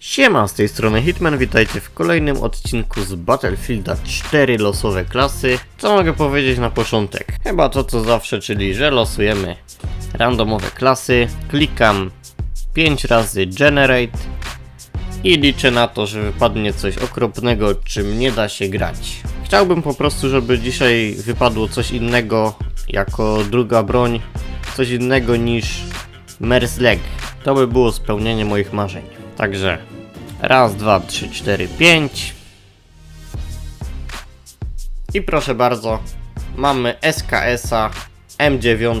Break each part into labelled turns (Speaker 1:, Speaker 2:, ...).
Speaker 1: Siema, z tej strony Hitman, witajcie w kolejnym odcinku z Battlefielda 4 losowe klasy. Co mogę powiedzieć na początek? Chyba to co zawsze, czyli że losujemy randomowe klasy, klikam 5 razy Generate i liczę na to, że wypadnie coś okropnego, czym nie da się grać. Chciałbym po prostu, żeby dzisiaj wypadło coś innego jako druga broń, coś innego niż Mersleg. To by było spełnienie moich marzeń. Także raz, dwa, trzy, cztery, pięć. I proszę bardzo, mamy SKS-a M9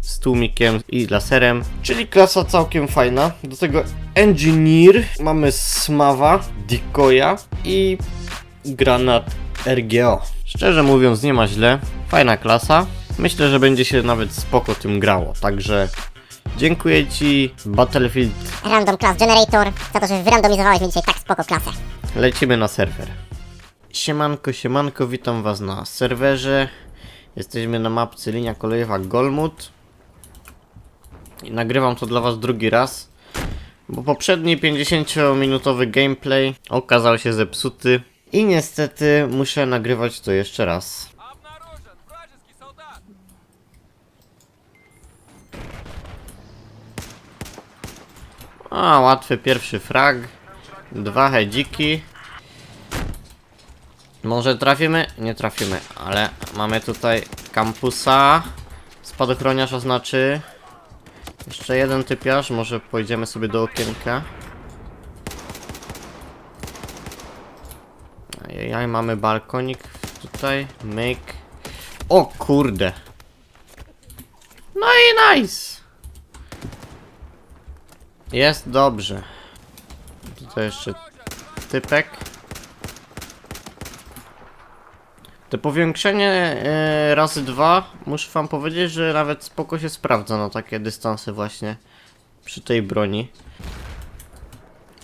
Speaker 1: z tłumikiem i laserem, czyli klasa całkiem fajna. Do tego Engineer, mamy Smawa, Decoya i granat RGO. Szczerze mówiąc nie ma źle, fajna klasa. Myślę, że będzie się nawet spoko tym grało, także dziękuję Ci Battlefield,
Speaker 2: Random Class Generator za to, że wyrandomizowałeś mi dzisiaj tak spoko klasę.
Speaker 1: lecimy na serwer. Siemanko, siemanko, witam Was na serwerze. Jesteśmy na mapce linia kolejowa Golmut. I nagrywam to dla Was drugi raz, bo poprzedni 50-minutowy gameplay okazał się zepsuty. I niestety muszę nagrywać to jeszcze raz. A, łatwy pierwszy frag. Dwa hedziki. Może trafimy? Nie trafimy, ale mamy tutaj kampusa. Spadochroniarz oznaczy. Jeszcze jeden typiarz, może pójdziemy sobie do okienka. Ajajaj, mamy balkonik tutaj. Make. O kurde. No i nice. Jest dobrze. Tutaj jeszcze typek. To powiększenie e, razy dwa, muszę wam powiedzieć, że nawet spoko się sprawdza na takie dystanse właśnie przy tej broni.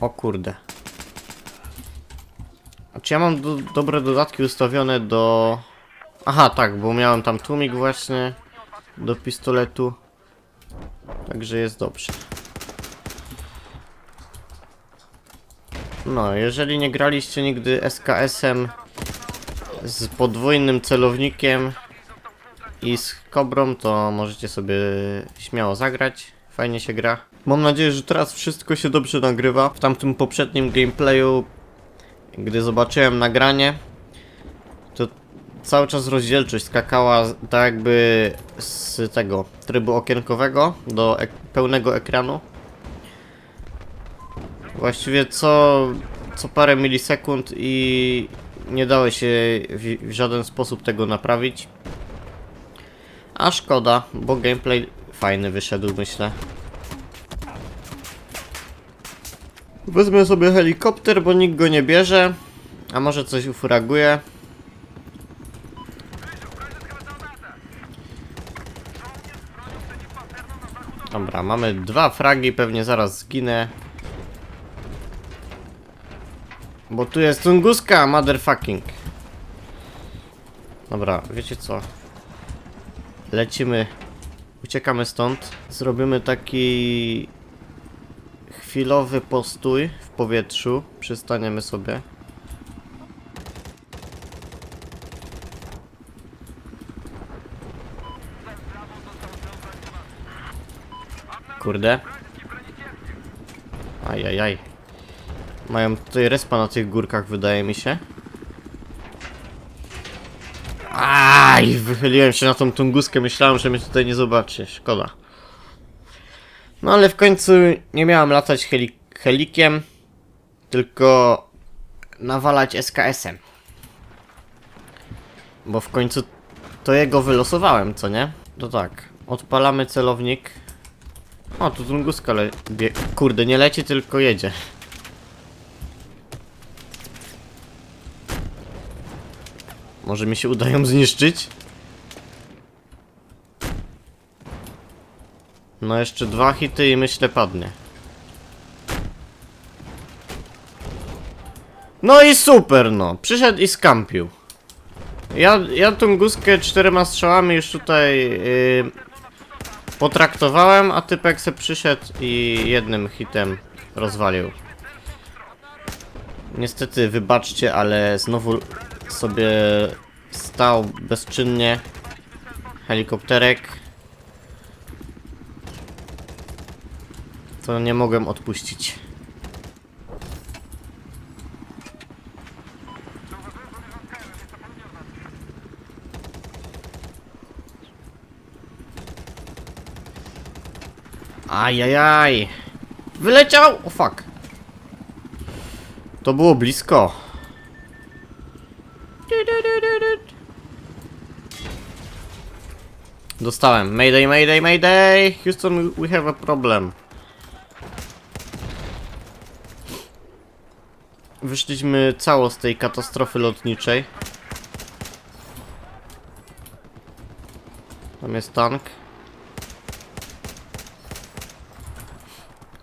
Speaker 1: O kurde. Czy ja mam do, dobre dodatki ustawione do... Aha, tak, bo miałem tam tłumik właśnie do pistoletu. Także jest dobrze. No, jeżeli nie graliście nigdy SKS-em z podwójnym celownikiem i z kobrą, to możecie sobie śmiało zagrać. Fajnie się gra. Mam nadzieję, że teraz wszystko się dobrze nagrywa. W tamtym poprzednim gameplayu, gdy zobaczyłem nagranie, to cały czas rozdzielczość skakała tak jakby z tego trybu okienkowego do ek pełnego ekranu. Właściwie co, co parę milisekund i nie dało się w, w żaden sposób tego naprawić. A szkoda, bo gameplay fajny wyszedł, myślę. Wezmę sobie helikopter, bo nikt go nie bierze. A może coś ufraguje. Dobra, mamy dwa fragi, pewnie zaraz zginę. Bo tu jest Tunguska, motherfucking. Dobra, wiecie co? Lecimy. Uciekamy stąd. Zrobimy taki chwilowy postój w powietrzu. Przystaniemy sobie. Kurde. Ajajaj. Mają tutaj respa na tych górkach, wydaje mi się. Aj, wychyliłem się na tą tunguskę, myślałem, że mnie tutaj nie zobaczy. Szkoda. No ale w końcu nie miałem latać heli helikiem, tylko nawalać SKS-em. Bo w końcu to jego wylosowałem, co nie? To tak, odpalamy celownik. O, tu tunguska le... Kurde, nie leci, tylko jedzie. Może mi się uda ją zniszczyć? No jeszcze dwa hity i myślę padnie. No i super no, przyszedł i skampił. Ja, ja tą guskę czterema strzałami już tutaj yy, potraktowałem, a typek se przyszedł i jednym hitem rozwalił. Niestety, wybaczcie, ale znowu sobie stał bezczynnie helikopterek. To nie mogłem odpuścić. Ajajaj! Wyleciał! O fuck! To było blisko. Dostałem. Mayday, mayday, mayday! Houston, we have a problem. Wyszliśmy cało z tej katastrofy lotniczej. Tam jest tank.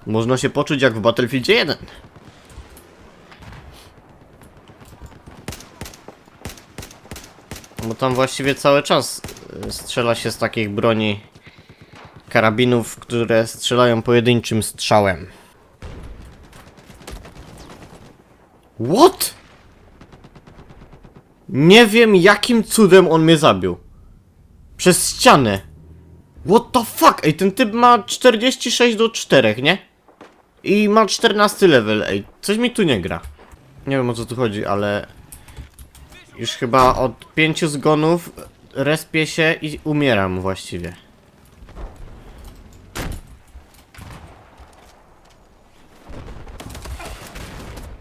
Speaker 1: Można się poczuć jak w Battlefieldzie 1. Bo tam właściwie cały czas strzela się z takich broni karabinów, które strzelają pojedynczym strzałem. What? Nie wiem jakim cudem on mnie zabił. Przez ścianę. What the fuck? Ej, ten typ ma 46 do 4, nie? I ma 14 level, ej. Coś mi tu nie gra. Nie wiem o co tu chodzi, ale... Już chyba od pięciu zgonów respię się i umieram właściwie.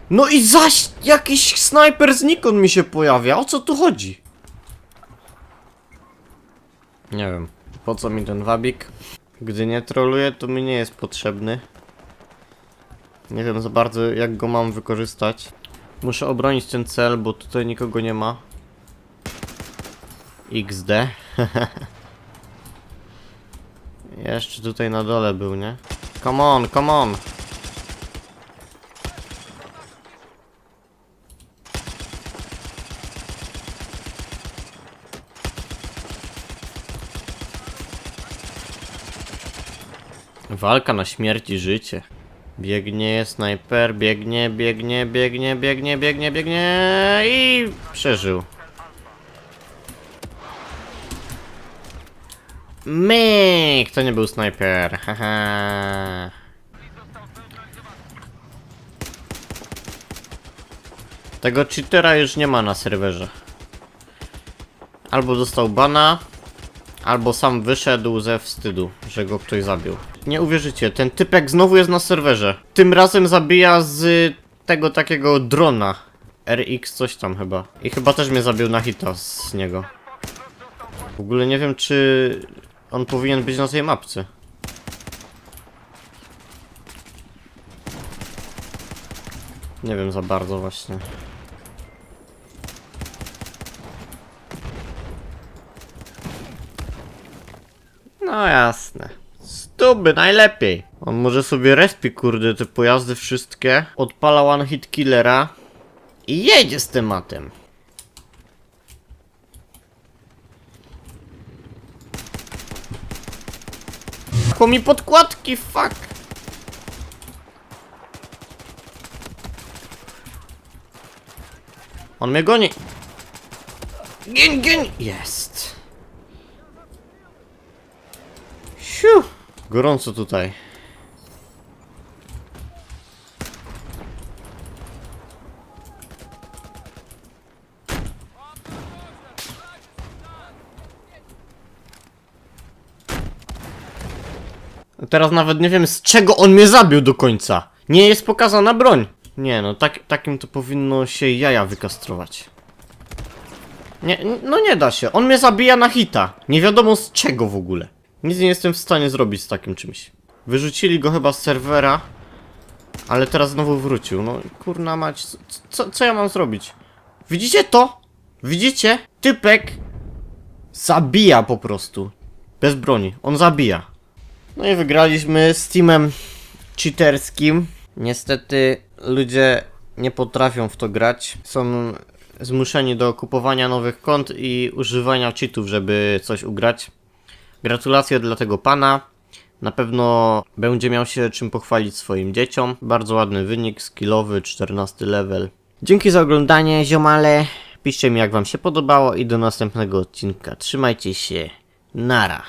Speaker 1: No i zaś jakiś snajper znikąd mi się pojawia. O co tu chodzi? Nie wiem. Po co mi ten wabik? Gdy nie troluję, to mi nie jest potrzebny. Nie wiem za bardzo jak go mam wykorzystać. Muszę obronić ten cel, bo tutaj nikogo nie ma. XD. Jeszcze tutaj na dole był, nie? Come on, come on. Walka na śmierć i życie. Biegnie snajper, biegnie, biegnie, biegnie, biegnie, biegnie, biegnie i przeżył. Myk, to nie był snajper, haha. Tego cheatera już nie ma na serwerze. Albo dostał bana, albo sam wyszedł ze wstydu, że go ktoś zabił. Nie uwierzycie, ten typek znowu jest na serwerze. Tym razem zabija z tego takiego drona. RX coś tam chyba. I chyba też mnie zabił na hita z niego. W ogóle nie wiem, czy on powinien być na tej mapce. Nie wiem za bardzo właśnie. No jasne. Stuby, najlepiej. On może sobie respi, kurde, te pojazdy wszystkie. Odpala one hit killera. I jedzie z tematem. Po mi podkładki, fuck. On mnie goni. Gin, gin. Jest. Siu! Gorąco tutaj. Teraz nawet nie wiem z czego on mnie zabił do końca. Nie jest pokazana broń. Nie no, tak, takim to powinno się jaja wykastrować. Nie, no nie da się. On mnie zabija na hita. Nie wiadomo z czego w ogóle. Nic nie jestem w stanie zrobić z takim czymś. Wyrzucili go chyba z serwera. Ale teraz znowu wrócił. No kurna mać. Co, co, co ja mam zrobić? Widzicie to? Widzicie? Typek zabija po prostu. Bez broni. On zabija. No i wygraliśmy z teamem cheaterskim. Niestety ludzie nie potrafią w to grać. Są zmuszeni do kupowania nowych kont i używania cheatów, żeby coś ugrać. Gratulacje dla tego pana. Na pewno będzie miał się czym pochwalić swoim dzieciom. Bardzo ładny wynik, skillowy, 14 level. Dzięki za oglądanie, ziomale. Piszcie mi jak wam się podobało i do następnego odcinka. Trzymajcie się. Nara.